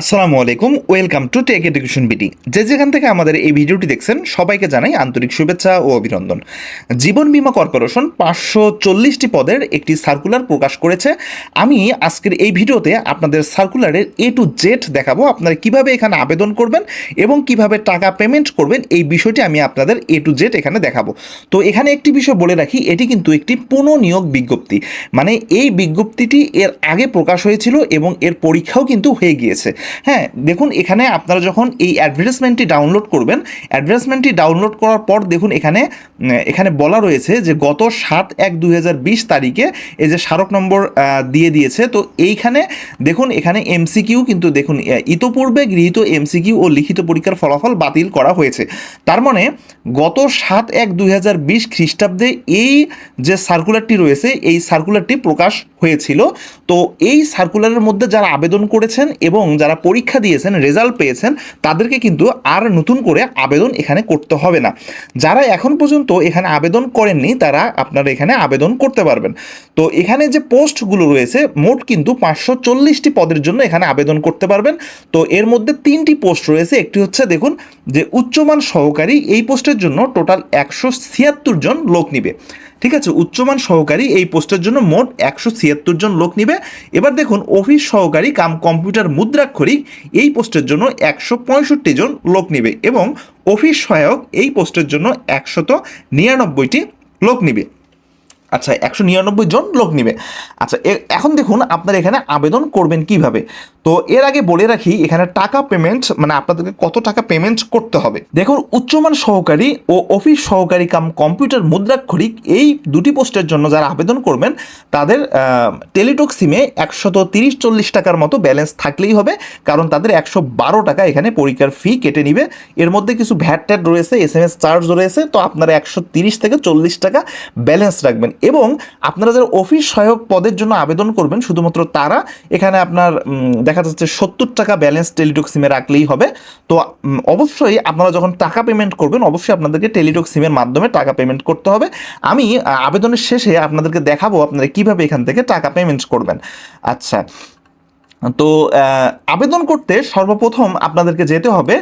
আসসালামু আলাইকুম, welcome to tech education BD. যে যেখান থেকে আমাদের এই ভিডিওটি দেখছেন, সবাইকে জানাই আন্তরিক শুভেচ্ছা ও অভিনন্দন। জীবন বীমা কর্পোরেশন পাঁচশো চল্লিশটি পদের একটি সার্কুলার প্রকাশ করেছে। আমি আজকের এই ভিডিওতে আপনাদের সার্কুলারের এ টু জেড দেখাবো, আপনারা কীভাবে এখানে আবেদন করবেন এবং কীভাবে টাকা পেমেন্ট করবেন, এই বিষয়টি আমি আপনাদের এ টু জেড এখানে দেখাবো। তো এখানে একটি বিষয় বলে রাখি, এটি কিন্তু একটি পুনঃনিয়োগ বিজ্ঞপ্তি। মানে এই বিজ্ঞপ্তিটি এর আগে প্রকাশ হয়েছিল এবং এর পরীক্ষাও কিন্তু হয়ে গিয়েছে। হ্যাঁ দেখুন, এখানে আপনারা যখন এই অ্যাডভার্টাইজমেন্টটি ডাউনলোড করবেন অ্যাডভার্টাইজমেন্টটি ডাউনলোড করার পর দেখুন, এখানে এখানে বলা রয়েছে যে গত সাত এক দুই তারিখে এই যে স্মারক নম্বর দিয়ে দিয়েছে। তো এইখানে দেখুন, এখানে এমসিকিউ কিন্তু দেখুন ইতোপূর্বে গৃহীত এমসিকিউ ও লিখিত পরীক্ষার ফলাফল বাতিল করা হয়েছে। তার মানে গত সাত এক দুই খ্রিস্টাব্দে এই যে সার্কুলারটি রয়েছে, এই সার্কুলারটি প্রকাশ হয়েছিল। তো এই সার্কুলারের মধ্যে যারা আবেদন করেছেন এবং যারা পরীক্ষা দিয়েছেন রেজাল্ট পেয়েছেন, তাদেরকে কিন্তু আর নতুন করে আবেদন এখানে করতে হবে না। যারা এখন পর্যন্ত এখানে আবেদন করেননি, তারা আপনারা এখানে আবেদন করতে পারবেন। তো এখানে যে পোস্টগুলো রয়েছে, মোট কিন্তু পাঁচশো চল্লিশটি পদের জন্য এখানে আবেদন করতে পারবেন। তো এর মধ্যে তিনটি পোস্ট রয়েছে। একটি হচ্ছে দেখুন যে উচ্চমান সহকারী, এই পোস্টের জন্য টোটাল একশো ছিয়াত্তর জন লোক নিবে। ঠিক আছে, উচ্চমান সহকারী এই পোস্টের জন্য মোট একশো ছিয়াত্তর জন লোক নিবে। এবার দেখুন, অফিস সহকারী কাম কম্পিউটার মুদ্রাক্ষরিক এই পোস্টের জন্য একশো পঁয়ষট্টি জন লোক নিবে এবং অফিস সহায়ক এই পোস্টের জন্য একশত নিরানব্বইটি লোক নিবে। আচ্ছা একশো নিরানব্বই জন লোক নিবে। আচ্ছা এখন দেখুন আপনারা এখানে আবেদন করবেন কীভাবে। তো এর আগে বলে রাখি, এখানে টাকা পেমেন্ট মানে আপনাদেরকে কত টাকা পেমেন্ট করতে হবে। দেখুন, উচ্চমান সহকারী ও অফিস সহকারী কাম কম্পিউটার মুদ্রাক্ষরিক এই দুটি পোস্টের জন্য যারা আবেদন করবেন, তাদের টেলিটক সিমে একশত তিরিশ চল্লিশ টাকার মতো ব্যালেন্স থাকলেই হবে, কারণ তাদের একশো বারো টাকা এখানে পরীক্ষার ফি কেটে নিবে। এর মধ্যে কিছু ভ্যাট ট্যাট রয়েছে এস এম এস চার্জ রয়েছে, তো আপনারা একশো তিরিশ থেকে চল্লিশ টাকা ব্যালেন্স রাখবেন। এবং আপনারা যারা অফিস সহায়ক পদের জন্য আবেদন করবেন, শুধুমাত্র তারা, এখানে আপনার দেখা যাচ্ছে সত্তর টাকা ব্যালেন্স টেলিটক সিমে রাখলেই হবে। তো অবশ্যই আপনারা যখন টাকা পেমেন্ট করবেন, অবশ্যই আপনাদেরকে টেলিটক সিমের মাধ্যমে টাকা পেমেন্ট করতে হবে। আমি আবেদনের শেষে আপনাদেরকে দেখাবো আপনারা কীভাবে এখান থেকে টাকা পেমেন্ট করবেন। আচ্ছা তো আবেদন করতে সর্বপ্রথম আপনাদেরকে যেতে হবে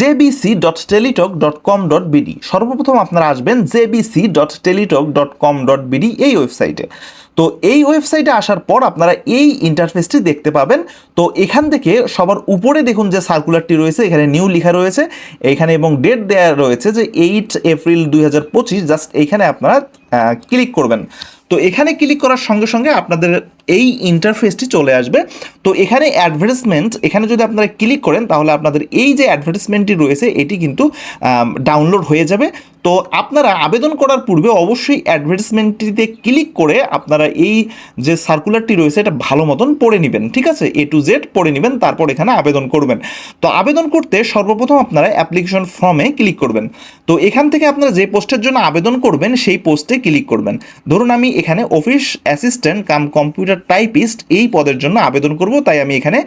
JBC dot Teletalk dot com dot BD সর্বপ্রথম আপনারা আসবেন JBC dot Teletalk dot com dot BD এই ওয়েবসাইটে। তো এই ওয়েবসাইটে আসার পর আপনারা এই ইন্টারফেসটি দেখতে পাবেন। তো এখান থেকে সবার উপরে দেখুন যে সার্কুলারটি রয়েছে, এখানে নিউ লেখা রয়েছে। এখানে এবং ডেট দেওয়া রয়েছে যে এইট এপ্রিল দুই হাজার পঁচিশ জাস্ট এইখানে আপনারা ক্লিক করবেন। তো এখানে ক্লিক করার সঙ্গে সঙ্গে আপনাদের এই ইন্টারফেসটি চলে আসবে। তো এখানে অ্যাডভার্টাইজমেন্ট এখানে যদি আপনারা ক্লিক করেন, তাহলে আপনাদের এই যে অ্যাডভার্টিসমেন্টটি রয়েছে, এটি কিন্তু ডাউনলোড হয়ে যাবে। তো আপনারা আবেদন করার পূর্বে অবশ্যই অ্যাডভার্টাইজমেন্টটিতে ক্লিক করে আপনারা এই যে সার্কুলারটি রয়েছে, এটা ভালো মতন পড়ে নেবেন, ঠিক আছে? এ টু জেড পড়ে নেবেন, তারপর এখানে আবেদন করবেন। তো আবেদন করতে সর্বপ্রথম আপনারা অ্যাপ্লিকেশন ফর্মে ক্লিক করবেন। তো এখান থেকে আপনারা যে পোস্টের জন্য আবেদন করবেন, সেই পোস্টে ক্লিক করবেন। ধরুন আমি এখানে office assistant cum computer typist এই পদের জন্য আবেদন করব, তাই আমি এখানে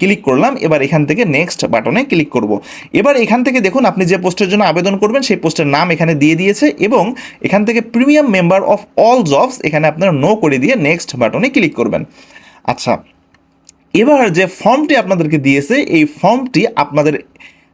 ক্লিক করলাম। এবার এখান থেকে নেক্সট বাটনে ক্লিক করব। এবার এখান থেকে দেখুন, আপনি যে পোস্টের জন্য আবেদন করবেন, সেই পোস্টের নাম এখানে দিয়ে দিয়েছে এবং এখান থেকে premium member of all jobs এখানে আপনারা নো করে দিয়ে নেক্সট বাটনে ক্লিক করবেন। আচ্ছা এবার যে ফর্মটি আপনাদেরকে দিয়েছে, এই ফর্মটি আপনাদের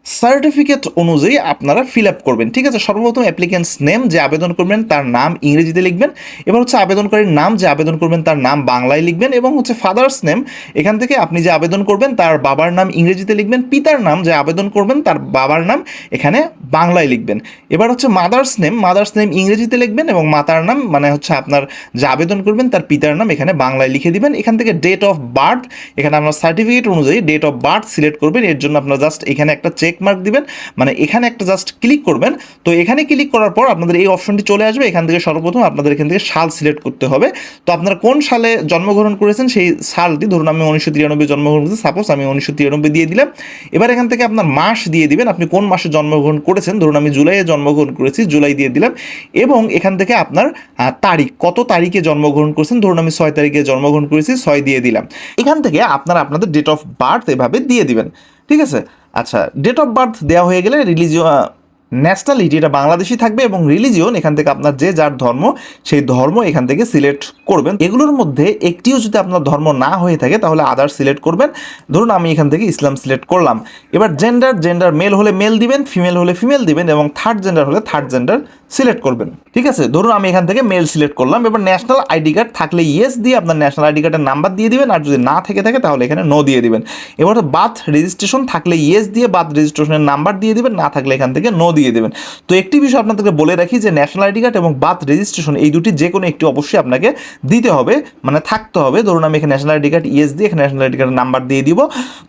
সার্টিফিকেট অনুযায়ী আপনারা ফিল আপ করবেন। ঠিক আছে? সর্বপ্রথম অ্যাপ্লিকেন্টস নেম যে আবেদন করবেন, তার নাম ইংরেজিতে লিখবেন। এবার হচ্ছে আবেদনকারীর নাম যে আবেদন করবেন, তার নাম বাংলায় লিখবেন এবং হচ্ছে ফাদার্স নেম এখান থেকে আপনি যে আবেদন করবেন, তার বাবার নাম ইংরেজিতে লিখবেন। পিতার নাম যে আবেদন করবেন, তার বাবার নাম এখানে বাংলায় লিখবেন। এবার হচ্ছে মাদার্স নেম মাদার্স নেম ইংরেজিতে লিখবেন এবং মাতার নাম মানে হচ্ছে আপনার যে আবেদন করবেন, তার পিতার নাম এখানে বাংলায় লিখে দিবেন। এখান থেকে ডেট অফ বার্থ এখানে আপনার সার্টিফিকেট অনুযায়ী ডেট অফ বার্থ সিলেক্ট করবেন। এর জন্য আপনার জাস্ট এখানে একটা চেক মার্ক দিবেন। মানে এখানে একটা জাস্ট ক্লিক করবেন। তো এখানে ক্লিক করার পর আপনাদের এই অপশনটি চলে আসবে। এখান থেকে সর্বপ্রথম আপনাদের এখান থেকে সাল সিলেক্ট করতে হবে। তো আপনারা কোন সালে জন্মগ্রহণ করেছেন সেই সালটি? ধরুন আমি উনিশশো তিরানব্বই জন্মগ্রহণ করেছি সাপোজ আমি উনিশশো তিরানব্বই দিয়ে দিলাম। এবার এখান থেকে আপনার মাস দিয়ে দিবেন। আপনি কোন মাসে জন্মগ্রহণ করেছেন? ধরুন আমি জুলাইয়ে জন্মগ্রহণ করেছি, জুলাই দিয়ে দিলাম। এবং এখান থেকে আপনার তারিখ, কত তারিখে জন্মগ্রহণ করেছেন? ধরুন আমি ছয় তারিখে জন্মগ্রহণ করেছি, ছয় দিয়ে দিলাম। এখান থেকে আপনারা আপনাদের ডেট অফ বার্থ এভাবে দিয়ে দিবেন। ঠিক আছে? আচ্ছা ডেট অফ বার্থ দেওয়া হয়ে গেলে রিলিজিও ন্যাশনালিটি, এটা বাংলাদেশি থাকবে এবং রিলিজিয়ন এখান থেকে আপনার যে যার ধর্ম, সেই ধর্ম এখান থেকে সিলেক্ট করবেন। এগুলোর মধ্যে একটিও যদি আপনার ধর্ম না হয়ে থাকে, তাহলে আদার সিলেক্ট করবেন। ধরুন আমি এখান থেকে ইসলাম সিলেক্ট করলাম। এবার জেন্ডার জেন্ডার মেল হলে মেল দিবেন ফিমেল হলে ফিমেল দিবেন এবং থার্ড জেন্ডার হলে থার্ড জেন্ডার সিলেক্ট করবেন। ঠিক আছে? ধরুন আমি এখান থেকে মেল সিলেক্ট করলাম। এবার ন্যাশনাল আইডি কার্ড থাকলে ইয়েস দিয়ে আপনার ন্যাশনাল আইডি কার্ডের নাম্বার দিয়ে দিবেন। আর যদি না থেকে থাকে, তাহলে এখানে নো দিয়ে দিবেন। এবার বার্থ রেজিস্ট্রেশন থাকলে ইয়েস দিয়ে বার্থ রেজিস্ট্রেশনের নাম্বার দিয়ে দিবেন। না থাকলে এখান থেকে নো দিয়ে দেবেন। তো একটি বিষয় আপনাদেরকে বলে রাখি যে ন্যাশনাল আইডি কার্ড এবং বার্থ রেজিস্ট্রেশন এই দুটি যে কোনো একটি অবশ্যই আপনাকে দিতে হবে মানে থাকতে হবে। ধরুন আমি এখানে ন্যাশনাল আইডি কার্ড ইয়েস দিয়ে এখানে ন্যাশনাল আইডি কার্ডের নাম্বার দিয়ে দিব।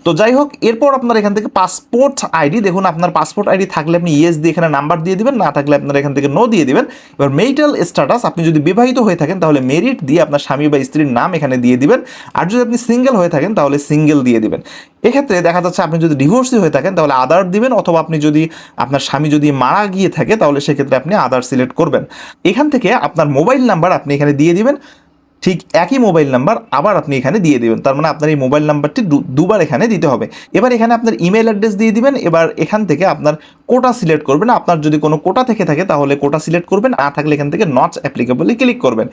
তো যাই হোক, এরপর আপনার এখান থেকে পাসপোর্ট আইডি দেখুন আপনার পাসপোর্ট আইডি থাকলে আপনি ইয়েস দিয়ে এখানে নাম্বার দিয়ে দিবেন, না থাকলে আপনার এখান থেকে নো দিয়ে দিবেন। এবার মেরিটাল স্ট্যাটাস আপনি যদি বিবাহিত হয়ে থাকেন তাহলে মেরিট দিয়ে আপনার স্বামী বা স্ত্রীর নাম এখানে দিয়ে দিবেন। আর যদি আপনি সিঙ্গেল হয়ে থাকেন তাহলে সিঙ্গেল দিয়ে দিবেন। এক্ষেত্রে দেখা যাচ্ছে আপনি যদি ডিভোর্সি হয়ে থাকেন, তাহলে আদার দিবেন অথবা আপনি যদি আপনার স্বামী যদি মারা গিয়ে থাকে, তাহলে সেক্ষেত্রে আপনি আদার সিলেক্ট করবেন। এখান থেকে আপনার মোবাইল নাম্বার আপনি এখানে দিয়ে দিবেন। ঠিক একই মোবাইল নাম্বার আবার আপনি এখানে দিয়ে দিবেন। তার মানে আপনার এই মোবাইল নাম্বারটি দুবার এখানে দিতে হবে। এবার এখানে আপনার ইমেল অ্যাড্রেস দিয়ে দিবেন। এবার এখান থেকে আপনার কোটা সিলেক্ট করবেন। আপনার যদি কোনো কোটা থেকে থাকে, তাহলে কোটা সিলেক্ট করবেন। না থাকলে এখান থেকে নট অ্যাপ্লিকেবলে ক্লিক করবেন।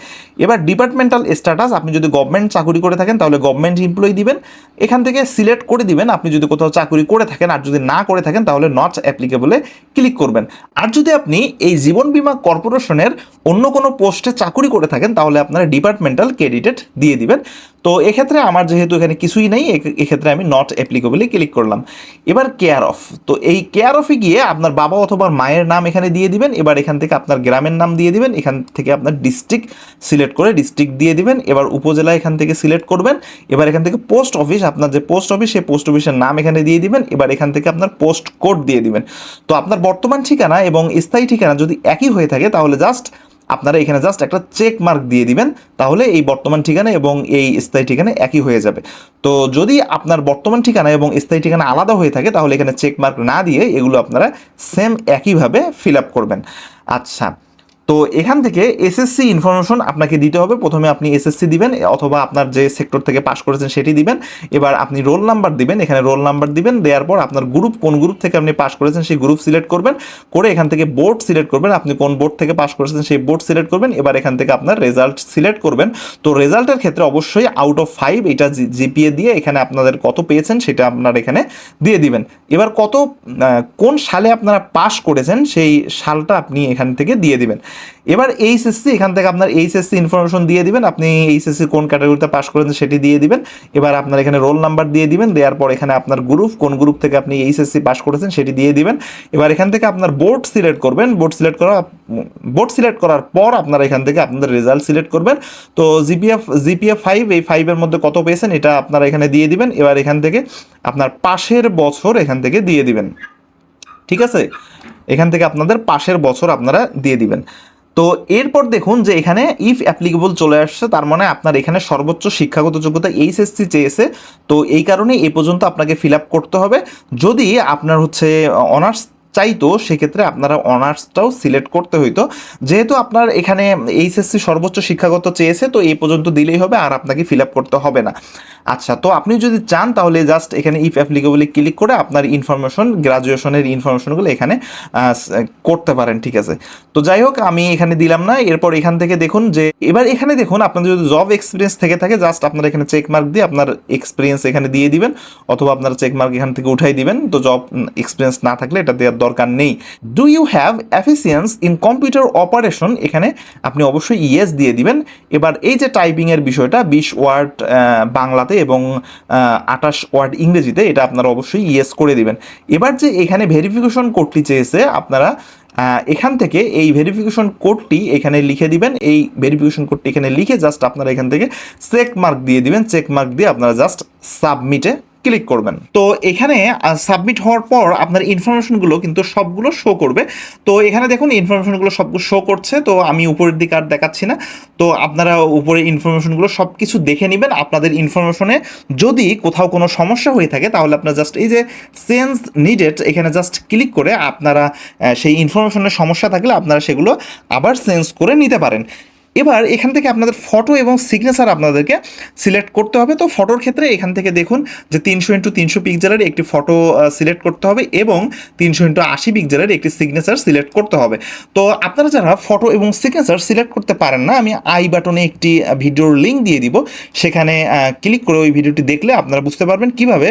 এবার ডিপার্টমেন্টাল স্ট্যাটাস আপনি যদি গভর্নমেন্ট চাকরি করে থাকেন, তাহলে গভর্নমেন্ট এমপ্লয়ি দিবেন। এখান থেকে সিলেক্ট করে দিবেন। আপনি যদি কোথাও চাকরি করে থাকেন আর যদি না করে থাকেন, তাহলে নট অ্যাপ্লিকেবলে ক্লিক করবেন। আর যদি আপনি এই জীবন বীমা কর্পোরেশনের অন্য কোনো পোস্টে চাকরি করে থাকেন, তাহলে আপনারা ডিপার্টমেন্টাল ক্রেডিটেড দিয়ে দিবেন। তো এক্ষেত্রে আমার যেহেতু এখানে কিছুই নেই এক্ষেত্রে আমি নট অ্যাপ্লিকেবলি ক্লিক করলাম। এবার কেয়ার অফ তো এই কেয়ার অফে গিয়ে আপনার বাবা অথবা মায়ের নাম এখানে দিয়ে দিবেন, এবার এখান থেকে আপনার গ্রামের নাম দিয়ে দিবেন, এখান থেকে আপনার ডিস্ট্রিক্ট সিলেক্ট করে ডিস্ট্রিক্ট দিয়ে দিবেন, এবার উপজেলা এখান থেকে সিলেক্ট করবেন, এবার এখান থেকে পোস্ট অফিস আপনার যে পোস্ট অফিস সেই পোস্ট অফিসের নাম এখানে দিয়ে দিবেন, এবার এখান থেকে আপনার পোস্ট কোড দিয়ে দিবেন। তো আপনার বর্তমান ঠিকানা এবং স্থায়ী ঠিকানা যদি একই হয়ে থাকে, তাহলে জাস্ট আপনারা এখানে জাস্ট একটা চেক মার্ক দিয়ে দিবেন, তাহলে এই বর্তমান ঠিকানা এবং এই স্থায়ী ঠিকানা একই হয়ে যাবে। তো যদি আপনার বর্তমান ঠিকানা এবং স্থায়ী ঠিকানা আলাদা হয়ে থাকে, তাহলে এখানে চেক মার্ক না দিয়ে এগুলো আপনারা সেম একইভাবে ফিল আপ করবেন। আচ্ছা তো এখান থেকে এসএসসি ইনফরমেশন আপনাকে দিতে হবে। প্রথমে আপনি এসএসসি দিবেন, অথবা আপনার যে সেক্টর থেকে পাস করেছেন সেটি দিবেন। এবার আপনি রোল নাম্বার দিবেন, এখানে রোল নাম্বার দিবেন, দেওয়ার পর আপনার গ্রুপ কোন গ্রুপ থেকে আপনি পাস করেছেন সেই গ্রুপ সিলেক্ট করবেন। করে এখান থেকে বোর্ড সিলেক্ট করবেন, আপনি কোন বোর্ড থেকে পাস করেছেন সেই বোর্ড সিলেক্ট করবেন। এবার এখান থেকে আপনার রেজাল্ট সিলেক্ট করবেন। তো রেজাল্টের ক্ষেত্রে অবশ্যই আউট অফ ফাইভ এটা জিপিএ দিয়ে এখানে আপনাদের কত পেয়েছেন সেটা আপনার এখানে দিয়ে দিবেন। এবার কত কোন সালে আপনারা পাস করেছেন সেই সালটা আপনি এখান থেকে দিয়ে দিবেন। এবার এইচএসসি, এখান থেকে আপনার এইচএসসি ইনফরমেশন দিয়ে দিবেন। আপনি এইচএসসি কোন ক্যাটাগরিতে পাস করেছেন সেটি দিয়ে দিবেন। এবার আপনার এখানে রোল নাম্বার দিয়ে দিবেন। দেওয়ার পর এখানে আপনার গ্রুপ কোন গ্রুপ থেকে আপনি এইচএসসি পাস করেছেন সেটি দিয়ে দিবেন। এবার এখান থেকে আপনার বোর্ড সিলেক্ট করবেন। বোর্ড সিলেক্ট করা বোর্ড সিলেক্ট করার পর আপনারা এখান থেকে আপনাদের রেজাল্ট সিলেক্ট করবেন। তো জিপিএফ জিপিএফ ফাইভ এই ফাইভের মধ্যে কত পেয়েছেন এটা আপনারা এখানে দিয়ে দিবেন। এবার এখান থেকে আপনার পাশের বছর এখান থেকে দিয়ে দিবেন। ঠিক আছে? এখান থেকে আপনাদের পাশের বছর আপনারা দিয়ে দিবেন। তো এরপর দেখুন যে এখানে ইফ অ্যাপ্লিকেবল চলে আসছে, তার মানে আপনার এখানে সর্বোচ্চ শিক্ষাগত যোগ্যতা এইচএসসি চেয়েছে তো এই কারণে এ পর্যন্ত আপনাকে ফিল আপ করতে হবে। যদি আপনার হচ্ছে অনার্স চাইতো, সেক্ষেত্রে আপনারা অনার্সটাও সিলেক্ট করতে হইতো। যেহেতু আপনার এখানে এইচএসসি সর্বোচ্চ শিক্ষাগত চেয়েছে, তো এই পর্যন্ত দিলেই হবে, আর আপনাকে ফিল আপ করতে হবে না। আচ্ছা তো আপনি যদি চান, তাহলে জাস্ট এখানে ইফ অ্যাপ্লিকেবলি ক্লিক করে আপনার ইনফরমেশন গ্রাজুয়েশনের ইনফরমেশনগুলো এখানে করতে পারেন, ঠিক আছে? তো যাই হোক, আমি এখানে দিলাম না। এরপর এখান থেকে দেখুন যে, এবার এখানে দেখুন, আপনাদের যদি জব এক্সপিরিয়েন্স থেকে থাকে জাস্ট আপনারা এখানে চেক মার্ক দিয়ে আপনার এক্সপিরিয়েন্স এখানে দিয়ে দিবেন, অথবা আপনারা চেক মার্ক এখান থেকে উঠাই দিবেন। তো জব এক্সপিরিয়েন্স না থাকলে এটা দেওয়ার দরকার নেই। Do you have efficiency in computer operation এখানে আপনি অবশ্যই ইয়েস দিয়ে দিবেন। এবার এই যে টাইপিং এর বিষয়টা, বিশ ওয়ার্ড বাংলাতে এবং আটাশ ওয়ার্ড ইংরেজিতে, এটা আপনারা অবশ্যই ইয়েস করে দিবেন। এবার যে এখানে ভেরিফিকেশন কোডটি চেয়েছে, আপনারা এখান থেকে এই ভেরিফিকেশন কোডটি এখানে লিখে দিবেন। এই ভেরিফিকেশন কোডটি এখানে লিখে জাস্ট আপনারা এখান থেকে চেক মার্ক দিয়ে দিবেন। চেক মার্ক দিয়ে আপনারা জাস্ট সাবমিটে ক্লিক করবেন। তো এখানে সাবমিট হওয়ার পর আপনার ইনফরমেশনগুলো কিন্তু সবগুলো শো করবে। তো এখানে দেখুন ইনফরমেশনগুলো সবগুলো শো করছে। তো আমি উপরের দিকে আর দেখাচ্ছি না। তো আপনারা উপরে ইনফরমেশনগুলো সব কিছু দেখে নেবেন। আপনাদের ইনফরমেশনে যদি কোথাও কোনো সমস্যা হয়ে থাকে, তাহলে আপনার জাস্ট এই যে চেঞ্জ নিডেড এখানে জাস্ট ক্লিক করে আপনারা সেই ইনফরমেশনের সমস্যা থাকলে আপনারা সেগুলো আবার চেঞ্জ করে নিতে পারেন। এবার এখান থেকে আপনাদের ফটো এবং সিগনেচার আপনাদেরকে সিলেক্ট করতে হবে। তো ফটোর ক্ষেত্রে এখান থেকে দেখুন যে তিনশো ইন্টু তিনশো পিকচারের একটি ফটো সিলেক্ট করতে হবে এবং তিনশো ইন্টু আশি পিকচারের একটি সিগনেচার সিলেক্ট করতে হবে। তো আপনারা যারা ফটো এবং সিগনেচার সিলেক্ট করতে পারেন না, আমি আই বাটনে একটি ভিডিওর লিঙ্ক দিয়ে দিব। সেখানে ক্লিক করে ওই ভিডিওটি দেখলে আপনারা বুঝতে পারবেন কীভাবে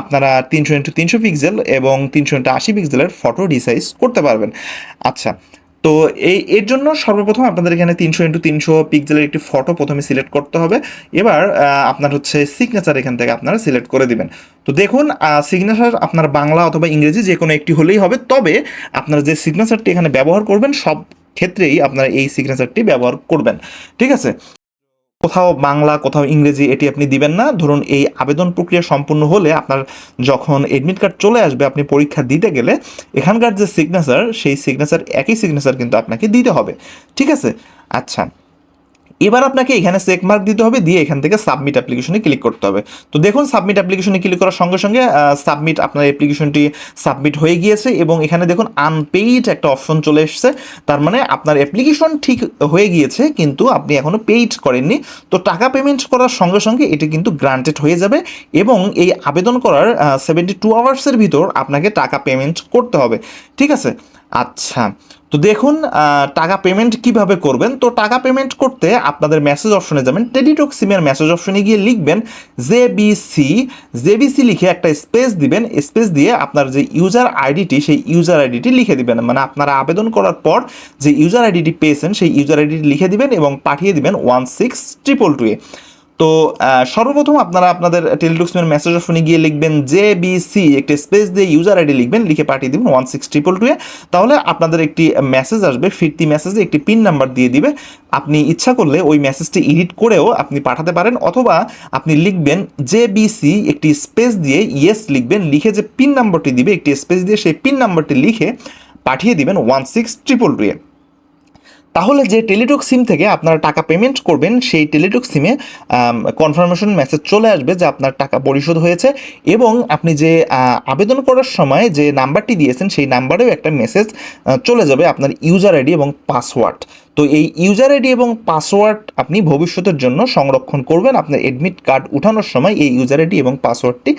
আপনারা তিনশো ইন্টু তিনশো পিক্সেল এবং তিনশো ইন্টু আশি পিক্সেলের ফটো রিসাইজ করতে পারবেন। আচ্ছা তো এই, এর জন্য সর্বপ্রথম আপনাদের এখানে তিনশো ইন্টু তিনশো পিক্সেলের একটি ফটো প্রথমে সিলেক্ট করতে হবে। এবার আপনার হচ্ছে সিগনেচার এখান থেকে আপনারা সিলেক্ট করে দিবেন। তো দেখুন সিগনেচার আপনার বাংলা অথবা ইংরেজি যে কোনো একটি হলেই হবে। তবে আপনারা যে সিগনেচারটি এখানে ব্যবহার করবেন, সব ক্ষেত্রেই আপনারা এই সিগনেচারটি ব্যবহার করবেন। ঠিক আছে? কোথাও বাংলা, কোথাও ইংরেজি এটি আপনি দিবেন না। ধরুন এই আবেদন প্রক্রিয়া সম্পূর্ণ হলে আপনার যখন এডমিট কার্ড চলে আসবে, আপনি পরীক্ষা দিতে গেলে এখানকার যে সিগনেচার সেই সিগনেচার একই সিগনেচার কিন্তু আপনাকে দিতে হবে। ঠিক আছে? আচ্ছা। এবার আপনাকে এখানে চেক মার্ক দিতে হবে, দিয়ে এখান থেকে সাবমিট অ্যাপ্লিকেশনে ক্লিক করতে হবে। তো দেখুন সাবমিট অ্যাপ্লিকেশনে ক্লিক করার সঙ্গে সঙ্গে সাবমিট আপনার অ্যাপ্লিকেশনটি সাবমিট হয়ে গিয়েছে এবং এখানে দেখুন আনপেইড একটা অপশন চলে এসেছে। তার মানে আপনার অ্যাপ্লিকেশন ঠিক হয়ে গিয়েছে, কিন্তু আপনি এখনও পেইড করেননি। তো টাকা পেমেন্ট করার সঙ্গে সঙ্গে এটি কিন্তু গ্রান্টেড হয়ে যাবে এবং এই আবেদন করার সেভেন্টি টু আওয়ার্সের ভিতর আপনাকে টাকা পেমেন্ট করতে হবে। ঠিক আছে? আচ্ছা তো দেখুন টাকা পেমেন্ট কীভাবে করবেন? তো টাকা পেমেন্ট করতে আপনাদের মেসেজ অপশনে যাবেন টেলিটক সিমের মেসেজ অপশনে গিয়ে লিখবেন জে বিসি জেবিসি লিখে একটা স্পেস দিবেন স্পেস দিয়ে আপনার যে ইউজার আইডিটি সেই ইউজার আইডিটি লিখে দিবেন। মানে আপনারা আবেদন করার পর যে ইউজার আইডিটি পেয়েছেন, সেই ইউজার আইডিটি লিখে দিবেন এবং পাঠিয়ে দিবেন one six triple two A. তো সর্বপ্রথম আপনারা আপনাদের টেলিটক্সমের মেসেজ অপশনে গিয়ে লিখবেন জে বিসি একটি স্পেস দিয়ে ইউজার আইডি লিখবেন, লিখে পাঠিয়ে দেবেন one six triple two A. তাহলে আপনাদের একটি মেসেজ আসবে, ফিরতি মেসেজে একটি পিন নাম্বার দিয়ে দিবে। আপনি ইচ্ছা করলে ওই মেসেজটি এডিট করেও আপনি পাঠাতে পারেন, অথবা আপনি লিখবেন জে বিসি একটি স্পেস দিয়ে ইয়েস লিখবেন, লিখে যে পিন নাম্বারটি দিবে, একটি স্পেস দিয়ে সেই পিন নাম্বারটি লিখে পাঠিয়ে দিবেন one six triple two A. তাহলে যে টেলিটক সিম থেকে আপনারা টাকা পেমেন্ট করবেন, সেই টেলিটক সিমে কনফার্মেশন মেসেজ চলে আসবে যে আপনার টাকা পরিশোধ হয়েছে এবং আপনি যে আবেদন করার সময় যে নাম্বারটি দিয়েছেন, সেই নাম্বারেও একটা মেসেজ চলে যাবে আপনার ইউজার আইডি এবং পাসওয়ার্ড তো এই ইউজার আইডি এবং পাসওয়ার্ড আপনি ভবিষ্যতের জন্য সংরক্ষণ করবেন, আপনার এডমিট কার্ড উঠানোর সময় এই ইউজার আইডি এবং পাসওয়ার্ডটি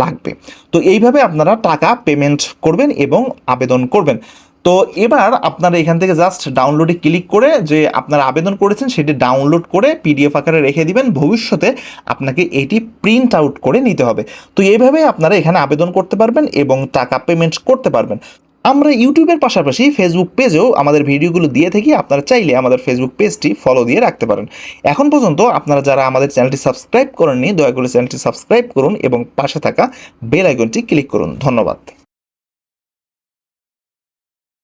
লাগবে। তো এইভাবে আপনারা টাকা পেমেন্ট করবেন এবং আবেদন করবেন। তো এবার আপনারা এখান থেকে জাস্ট ডাউনলোডে ক্লিক করে যে আপনারা আবেদন করেছেন, সেটি ডাউনলোড করে পিডিএফ আকারে রেখে দিবেন। ভবিষ্যতে আপনাকে এটি প্রিন্ট আউট করে নিতে হবে। তো এইভাবে আপনারা এখানে আবেদন করতে পারবেন এবং টাকা পেমেন্ট করতে পারবেন। আমরা ইউটিউবের পাশাপাশি ফেসবুক পেজেও আমাদের ভিডিওগুলো দিয়ে থাকি। আপনারা চাইলে আমাদের ফেসবুক পেজটি ফলো দিয়ে রাখতে পারেন। এখন পর্যন্ত আপনারা যারা আমাদের চ্যানেলটি সাবস্ক্রাইব করেননি, দয়া করে চ্যানেলটি সাবস্ক্রাইব করুন এবং পাশে থাকা বেল আইকনটি ক্লিক করুন। ধন্যবাদ।